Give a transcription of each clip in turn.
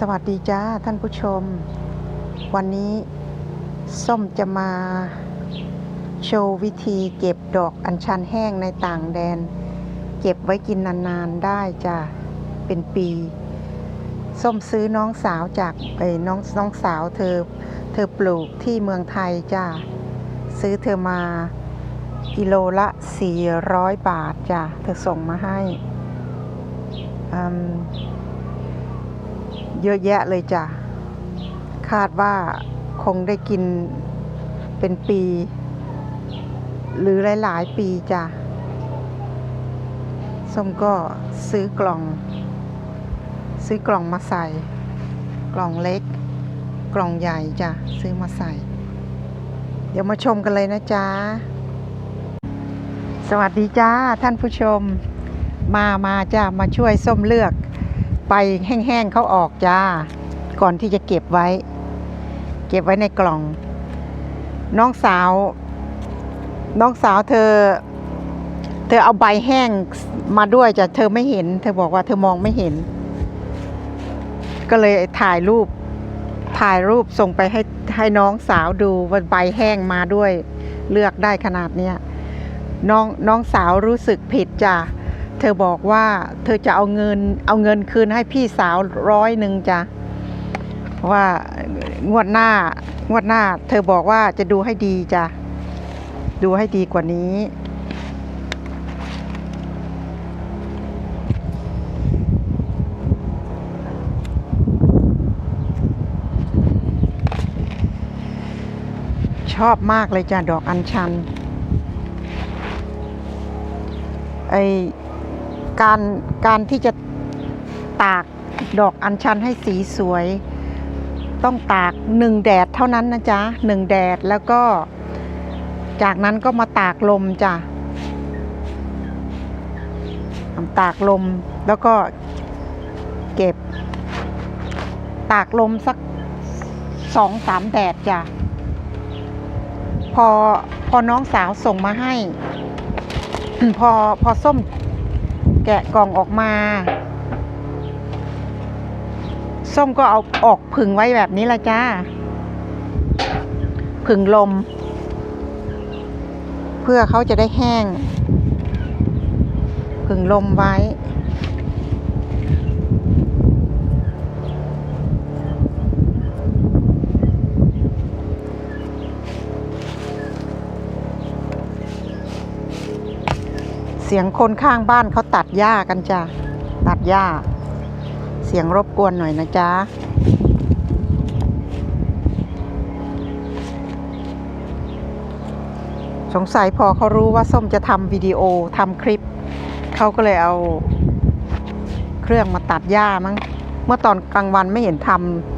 สวัสดีจ้าท่านผู้ชม วันนี้ส้มจะมาโชว์วิธีเก็บดอกอัญชันแห้งในต่างแดน เก็บไว้กินนานๆได้จ้าเป็นปี ส้มซื้อน้องสาวจากไอ้น้องน้องสาวเธอเธอปลูกที่เมืองไทยจ้าซื้อเธอมากิโลละ 400 บาทจ้าเธอส่งมาให้อืม เยอะแยะเลยจ้ะ คาดว่าคงได้กินเป็นปี หรือหลาย ๆ ปีจ้ะส้มก็ซื้อกล่อง ซื้อกล่องมาใส่ กล่องเล็ก กล่องใหญ่จ้ะ ซื้อมาใส่ เดี๋ยวมาชมกันเลยนะจ๊ะ สวัสดีจ้าท่านผู้ชม มามาจ้ามาช่วยส้มเลือก ไปแห้งๆเขาออกจ้า ก่อนที่จะเก็บไว้ เก็บไว้ในกล่อง น้องสาว น้องสาวเธอ เธอเอาใบแห้งมาด้วยจ้ะเธอไม่เห็น เธอบอกว่าเธอมองไม่เห็น ก็เลยถ่ายรูป ถ่ายรูปส่งไปให้ให้น้องสาวดูว่าใบแห้งมาด้วย เลือกได้ขนาดเนี้ยน้องน้องสาวรู้สึกผิดจ้ะ เธอบอกว่าเธอจะเอาเงิน เอาเงินคืนให้พี่สาวร้อยหนึ่งจ้ะว่างวดหน้างวดหน้า เธอบอกว่าจะดูให้ดีจ้ะดูให้ดีกว่านี้ ชอบมากเลยจ้ะดอกอัญชันไอ การการที่จะตากดอกอัญชันให้สีสวย ต้องตากหนึ่งแดดเท่านั้นนะจ๊ะหนึ่งแดดแล้วก็ จากนั้นก็มาตากลมจ้ะตากลมแล้วก็เก็บ ตากลมสักสองสามแดดจ้ะพอพอน้องสาวส่งมาให้ พอพอส้ม แกะกล่องออกมา ส้มก็เอาออกผึ่งไว้แบบนี้ละจ้า ผึ่งลม เพื่อเขาจะได้แห้ง ผึ่งลมไว้ เสียงคนข้างบ้านเขาตัดหญ้ากันจ้ะ ตัดหญ้า เสียงรบกวนหน่อยนะจ๊ะสงสัยพอเขารู้ว่าส้มจะทำวิดีโอทำคลิป เขาก็เลยเอาเครื่องมาตัดหญ้ามั้ง เมื่อตอนกลางวันไม่เห็นทำ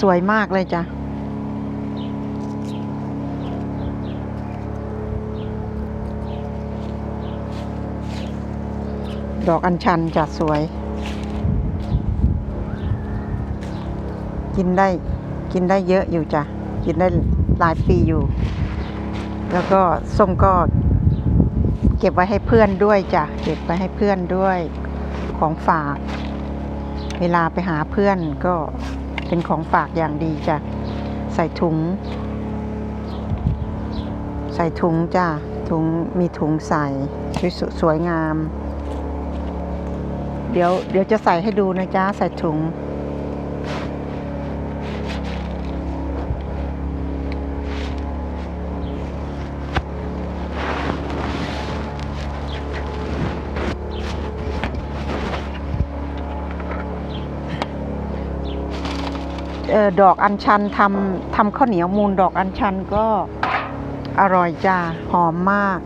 สวยมากเลยจ้ะ ดอกอัญชันจะสวย กินได้กินได้เยอะอยู่จ้ะ กินได้หลายปีอยู่ แล้วก็ส้มก็เก็บไว้ให้เพื่อนด้วยจ้ะ เก็บไว้ให้เพื่อนด้วยของฝาก เวลาไปหาเพื่อนก็ เป็นของฝากอย่างดีจ้ะ ใส่ถุง ใส่ถุงจ้ะ ถุงมีถุงใส่สวยสวยงาม เดี๋ยวเดี๋ยวจะใส่ให้ดูนะจ๊ะ ใส่ถุง ออดอกอัญชันทำทำข้าวเหนียวมูลดอกอัญชันก็อร่อยจ้าหอมมาก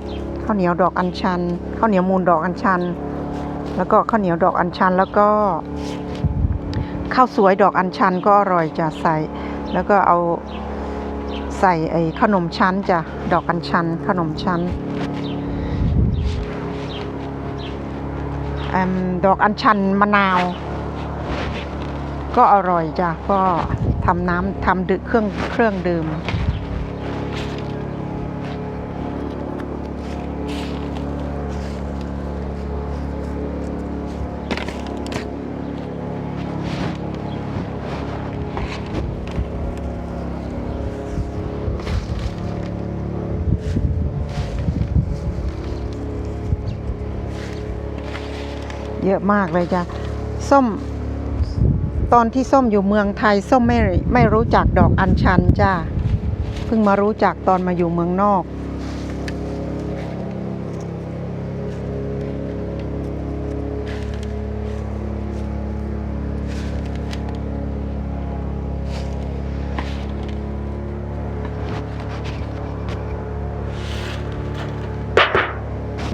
ข้าวเหนียวดอกอัญชันข้าวเหนียวมูลดอกอัญชัน แล้วก็ข้าวเหนียวดอกอัญชันแล้วก็ข้าวสวยดอกอัญชันก็อร่อยจ้ะใส่ แล้วก็เอาใส่ไอ้ขนมชั้นจ้ะดอกอัญชันขนมชั้นอดอกอัญชันมะนาว ก็อร่อยจ้ะก็ทำน้ำทำดึกเครื่องเครื่องดื่มเยอะมากเลยจ้ะ ส้ม ตอนที่ส้มอยู่เมืองไทยส้มไม่ไม่รู้จักดอกอัญชันจ้าเพิ่งมารู้จักตอนมาอยู่เมืองนอก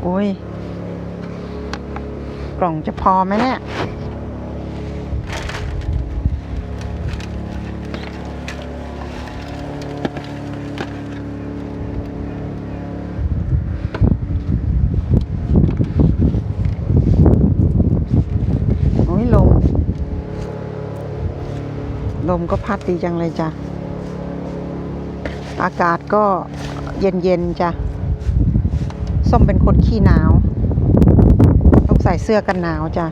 โอ้ย กล่องจะพอไหมเนี่ย โอ้ยลม ล มก็พัดดีจังเลยจ้ะ อากาศก็เย็นๆจ้ะ ส้มเป็นคนขี้หนาว ต้องใส่เสื้อกันหนาวจ้ะ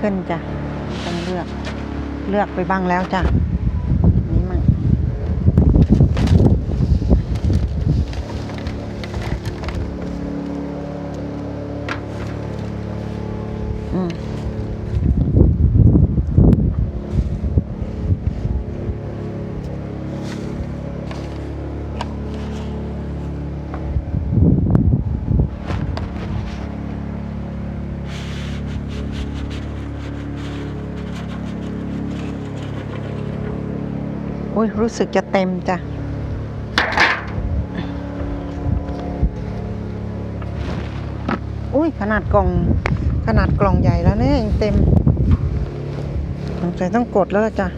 ขึ้นจ้ะต้องเลือก เลือกไปบ้างแล้วจ้ะนนี้มั่งอืม อุ้ยรู้สึกจะเต็มจ้ะอุ้ยขนาดกล่องขนาดกล่องใหญ่แล้วเนี่ยยังเต็มสงสัยต้องกดแล้วล่ะจ้ะ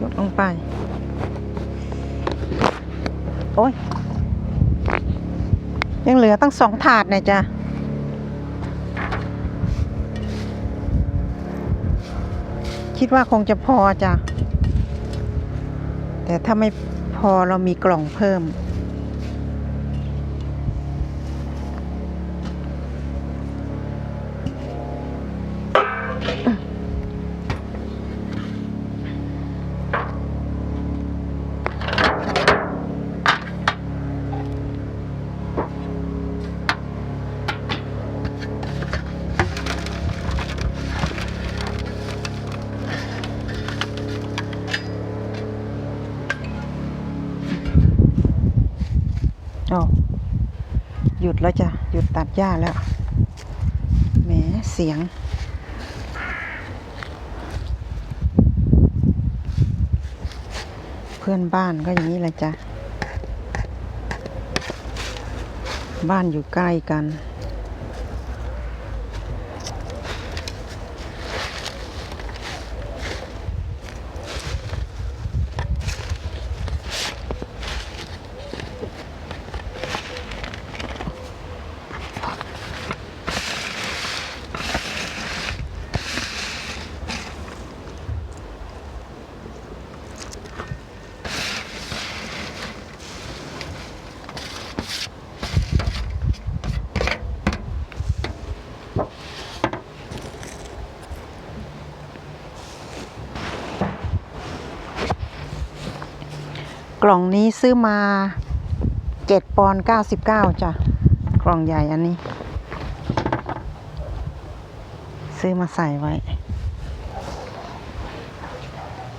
กดลงไป โอ้ยยังเหลือตั้งสองถาดเนี่ยจ้ะ คิดว่าคงจะพอจ้ะ แต่ถ้าไม่พอเรามีกล่องเพิ่ม หยุดตัดหญ้าแล้วแหมเสียง เพื่อนบ้านก็อย่างนี้แหละจ้ะ บ้านอยู่ใกล้กัน กล่องนี้ซื้อมาเจ็ดปอนเก้าสิบเก้าจ้ะ กล่องใหญ่อันนี้ ซื้อมาใส่ไว้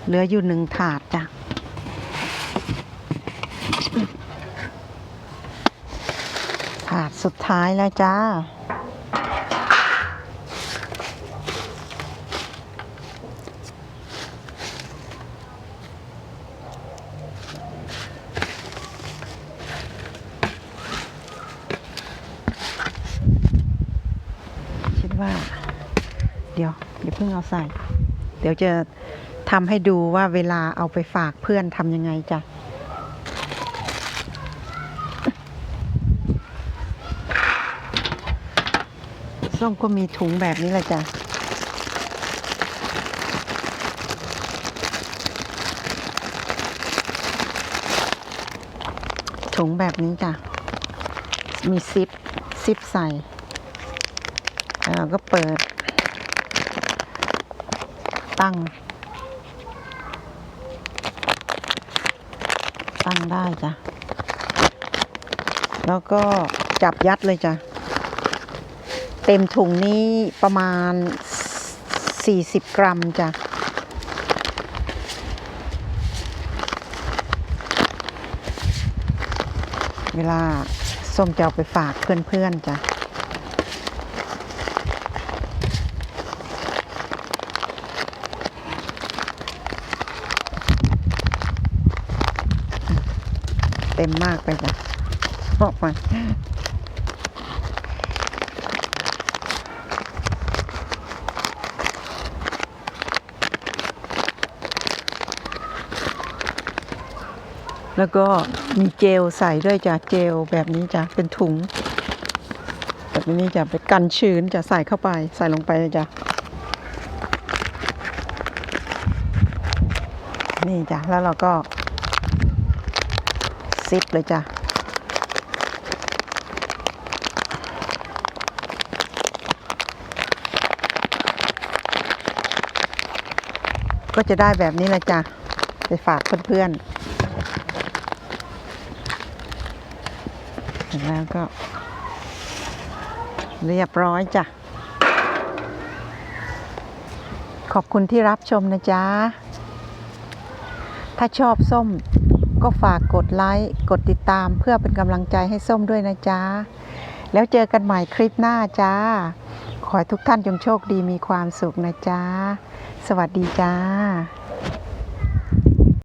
เหลืออยู่หนึ่งถาดจ้ะถาดสุดท้ายแล้วจ้า เดี๋ยวอย่าเพิ่งเอาใส่ เดี๋ยวจะทำให้ดูว่าเวลาเอาไปฝากเพื่อนทำยังไงจ้ะส้มก็มีถุงแบบนี้แหละจ้ะถุงแบบนี้จ้ะ มีซิป ซิปใส่ แล้วก็เปิด ตั้ง ตั้งได้จ้ะ แล้วก็จับยัดเลยจ้ะ เต็มถุงนี้ประมาณ 40 กรัมจ้ะเวลาส้มจะเอาไปฝากเพื่อนๆจ้ะ ต็มมากไปจ้ะออกมาแล้วก็มีเจลใส่ด้วยจ้ะเจลแบบนี้จ้ะเป็นถุง แบบนี้จะไปกันชื้นจะใส่เข้าไปใส่ลงไปจ้ะนี่จ้ะแล้วเราก็ ซิปเลยจ้ะก็จะได้แบบนี้แหละจ้ะ ไปฝากเพื่อนๆเสร็จแล้วก็ เรียบร้อยจ้ะ ขอบคุณที่รับชมนะจ๊ะ ถ้าชอบส้ม ก็ฝากกดไลค์ กดติดตามเพื่อเป็นกำลังใจให้ส้มด้วยนะจ๊ะ แล้วเจอกันใหม่คลิปหน้าจ้า ขอให้ทุกท่านจงโชคดีมีความสุขนะจ๊ะ สวัสดีจ้า